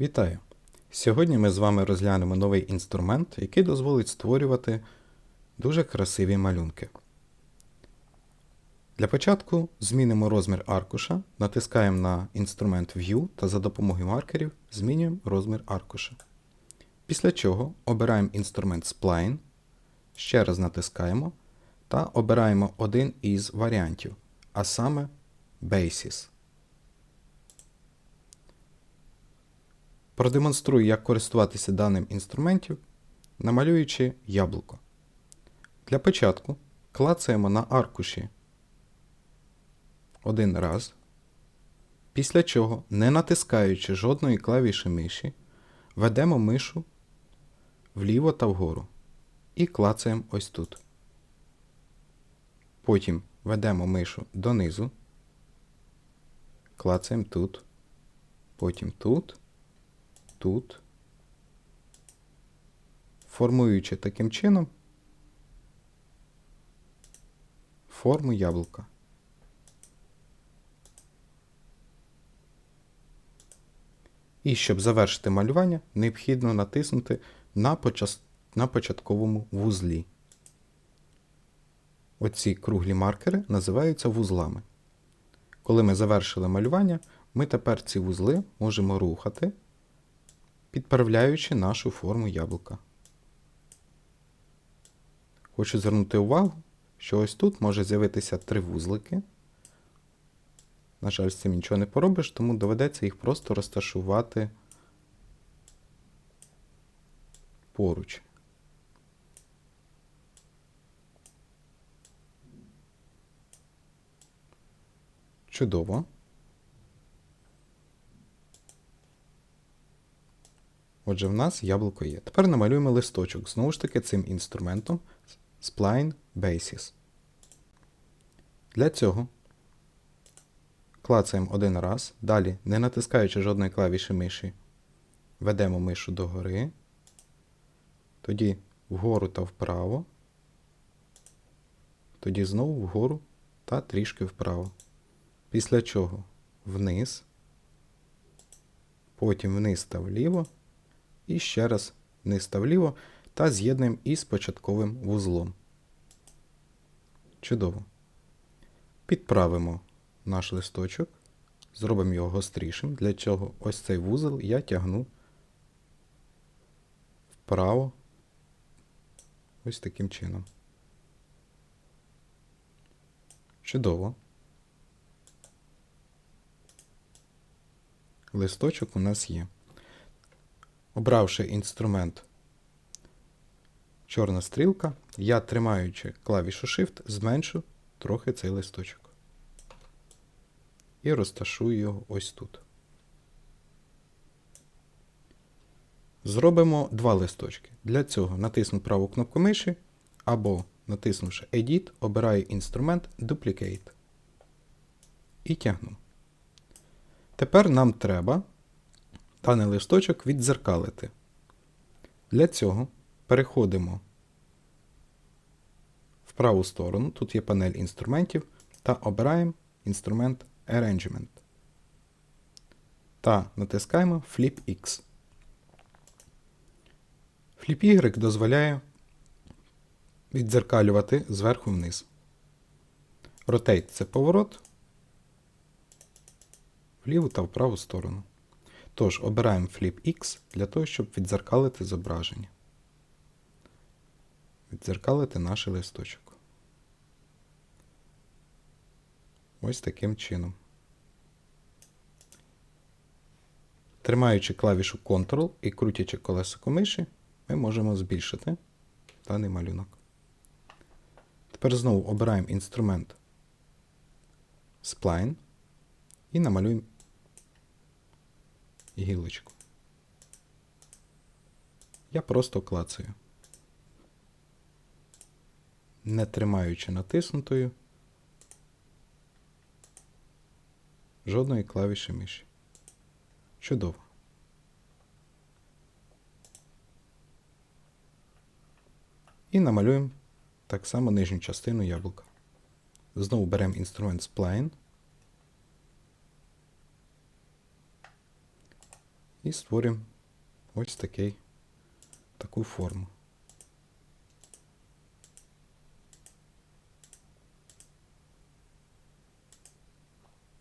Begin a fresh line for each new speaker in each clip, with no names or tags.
Вітаю! Сьогодні ми з вами розглянемо новий інструмент, який дозволить створювати дуже красиві малюнки. Для початку змінимо розмір аркуша, натискаємо на інструмент View та за допомогою маркерів змінюємо розмір аркуша. Після чого обираємо інструмент Spline, ще раз натискаємо та обираємо один із варіантів, а саме Basis. Продемонструю, як користуватися даним інструментом, намалюючи яблуко. Для початку клацаємо на аркуші. Один раз, після чого, не натискаючи жодної клавіші миші, ведемо мишу вліво та вгору і клацаємо ось тут. Потім ведемо мишу донизу, клацаємо тут, потім тут тут, формуючи таким чином форму яблука. І щоб завершити малювання, необхідно натиснути на, на початковому вузлі. Оці круглі маркери називаються вузлами. Коли ми завершили малювання, ми тепер ці вузли можемо рухати підправляючи нашу форму яблука. Хочу звернути увагу, що ось тут може з'явитися три вузлики. На жаль, з цим нічого не поробиш, тому доведеться їх просто розташувати поруч. Чудово. Отже, в нас яблуко є. Тепер намалюємо листочок знову ж таки цим інструментом Spline Basis. Для цього клацаємо один раз, далі, не натискаючи жодної клавіші миші, ведемо мишу догори, тоді вгору та вправо, тоді знову вгору та трішки вправо. Після чого вниз, потім вниз та вліво. І ще раз вниз та вліво та з'єднуємо із початковим вузлом. Чудово. Підправимо наш листочок, зробимо його гострішим, для чого ось цей вузол я тягну вправо ось таким чином. Чудово. Листочок у нас є. Обравши інструмент чорна стрілка, я, тримаючи клавішу Shift, зменшу трохи цей листочок. І розташую його ось тут. Зробимо два листочки. Для цього натисну праву кнопку миші або, натиснувши Edit, обираю інструмент Duplicate. І тягну. Тепер нам треба даний листочок віддзеркалити. Для цього переходимо в праву сторону, тут є панель інструментів, та обираємо інструмент Arrangement. Та натискаємо Flip X. Flip Y дозволяє віддзеркалювати зверху вниз. Rotate це поворот в ліву та в праву сторону. Тож, обираємо Flip X для того, щоб відзеркалити зображення. Відзеркалити наш листочок. Ось таким чином. Тримаючи клавішу Ctrl і крутячи колесико миші, ми можемо збільшити даний малюнок. Тепер знову обираємо інструмент Spline і намалюємо гілочку. Я просто клацаю, не тримаючи натиснутою жодної клавіші миші. Чудово. І намалюємо так само нижню частину яблука. Знову беремо інструмент Spline і створюємо ось такий, таку форму.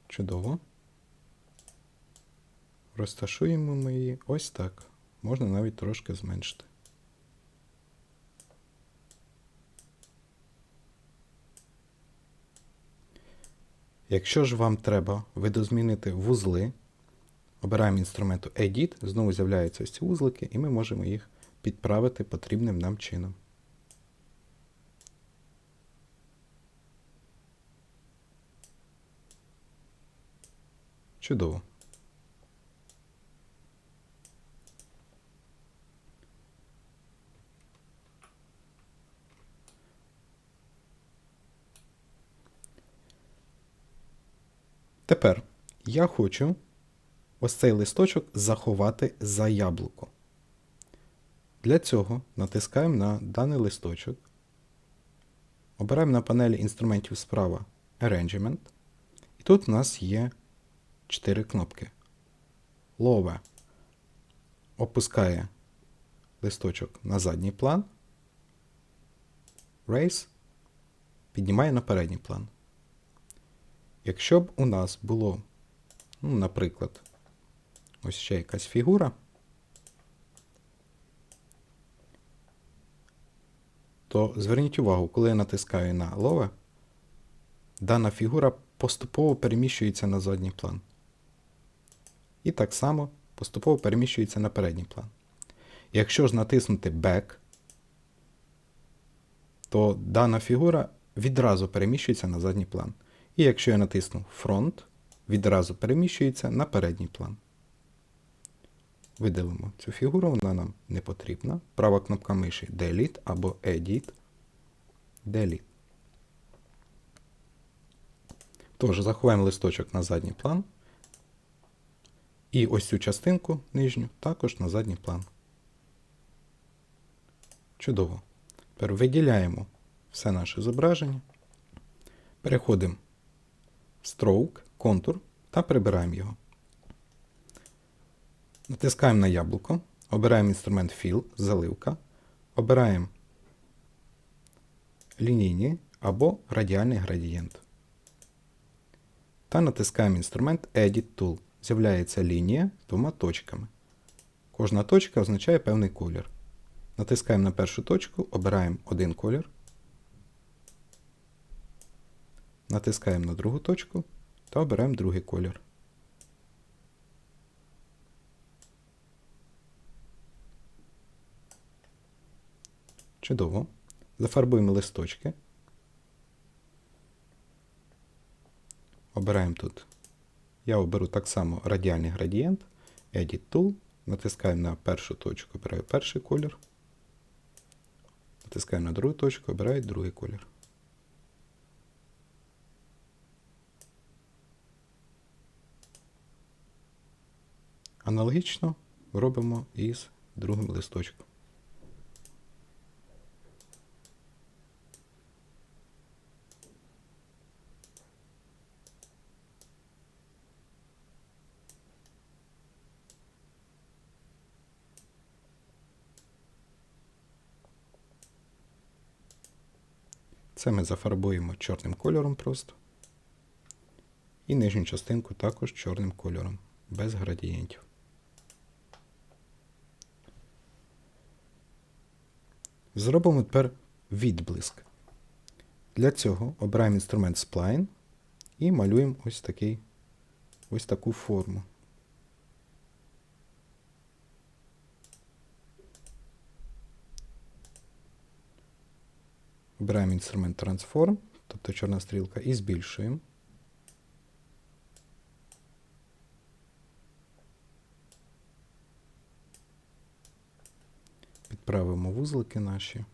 Чудово. Розташуємо ми її ось так. Можна навіть трошки зменшити. Якщо ж вам треба видозмінити вузли, обираємо інструменту Edit, знову з'являються ось ці вузлики, і ми можемо їх підправити потрібним нам чином. Чудово. Тепер я хочу ось цей листочок заховати за яблуко. Для цього натискаємо на даний листочок. Обираємо на панелі інструментів справа Arrangement. І тут у нас є 4 кнопки. Lower опускає листочок на задній план. Raise піднімає на передній план. Якщо б у нас було, ну, наприклад, ось ще якась фігура, то зверніть увагу, коли я натискаю на Lower, дана фігура поступово переміщується на задній план. І так само поступово переміщується на передній план. Якщо ж натиснути Back, то дана фігура відразу переміщується на задній план. І якщо я натисну Front, відразу переміщується на передній план. Видалимо цю фігуру, вона нам не потрібна. Права кнопка миші Delete або Edit. Delete. Тож, заховаємо листочок на задній план. І ось цю частинку нижню також на задній план. Чудово. Тепер виділяємо все наше зображення. Переходимо в Stroke, контур та прибираємо його. Натискаємо на яблуко, обираємо інструмент Fill, заливка, обираємо лінійні або радіальний градієнт. Та натискаємо інструмент Edit Tool. З'являється лінія з двома точками. Кожна точка означає певний колір. Натискаємо на першу точку, обираємо один колір. Натискаємо на другу точку та обираємо другий колір. Чудово. Зафарбуємо листочки. Обираємо тут. Я оберу так само радіальний градієнт, Edit Tool, натискаємо на першу точку, обираю перший колір. Натискаю на другу точку, обираю другий колір. Аналогічно робимо із другим листочком. Це ми зафарбуємо чорним кольором просто. І нижню частинку також чорним кольором, без градієнтів. Зробимо тепер відблиск. Для цього обираємо інструмент Spline і малюємо ось такий, ось таку форму. Обираємо інструмент Transform, тобто чорна стрілка, і збільшуємо. Підправимо вузлики наші.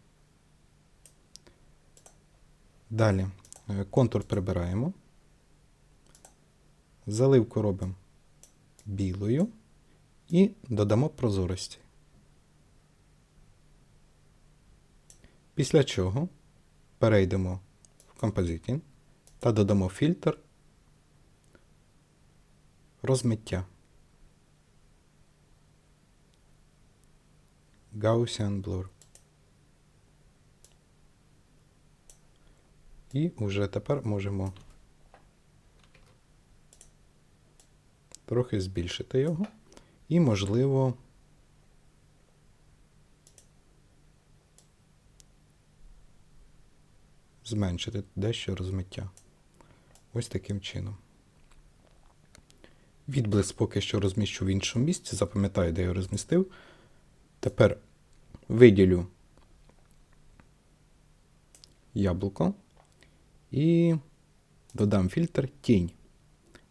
Далі е, контур прибираємо. Заливку робимо білою і додамо прозорості. Після чого перейдемо в Compositing та додамо фільтр розмиття. Gaussian Blur. І вже тепер можемо трохи збільшити його. І, можливо, зменшити дещо розмиття. Ось таким чином. Відблиск поки що розміщу в іншому місці, запам'ятаю, де я розмістив. Тепер виділю яблуко і додам фільтр тінь.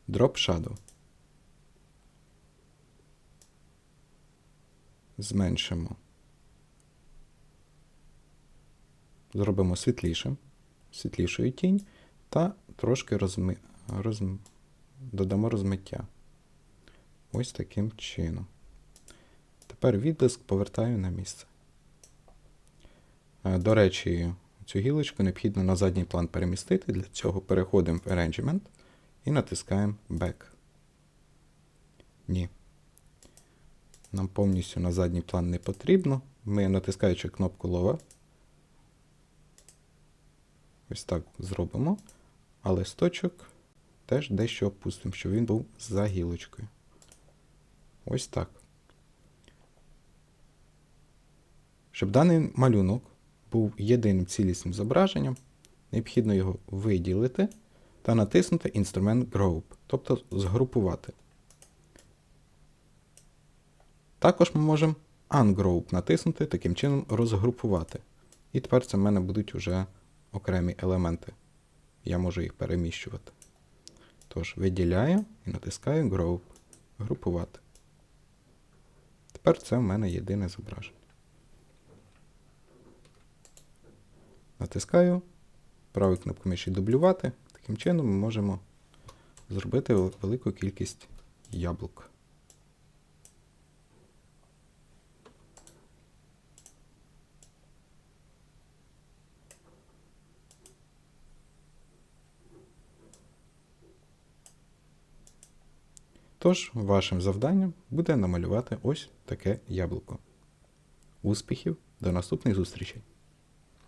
Drop Shadow. Зменшимо. Зробимо світлішим, світлішою тінь та трошки розми... роз... додамо розмиття. Ось таким чином. Тепер відблиск повертаю на місце. Е, До речі, цю гілочку необхідно на задній план перемістити. Для цього переходимо в Arrangement і натискаємо Back. Ні. Нам повністю на задній план не потрібно. Ми, натискаючи кнопку Lower, ось так зробимо. А листочок теж дещо опустимо, щоб він був за гілочкою. Ось так. Щоб даний малюнок був єдиним цілісним зображенням, необхідно його виділити та натиснути інструмент Group, тобто згрупувати. Також ми можемо Ungroup натиснути, таким чином розгрупувати. І тепер це в мене будуть вже окремі елементи. Я можу їх переміщувати. Тож, виділяю і натискаю Group. Групувати. Тепер це в мене єдине зображення. Натискаю правою кнопкою миші дублювати. Таким чином ми можемо зробити велику кількість яблук. Тож, вашим завданням буде намалювати ось таке яблуко. Успіхів! До наступних зустрічей!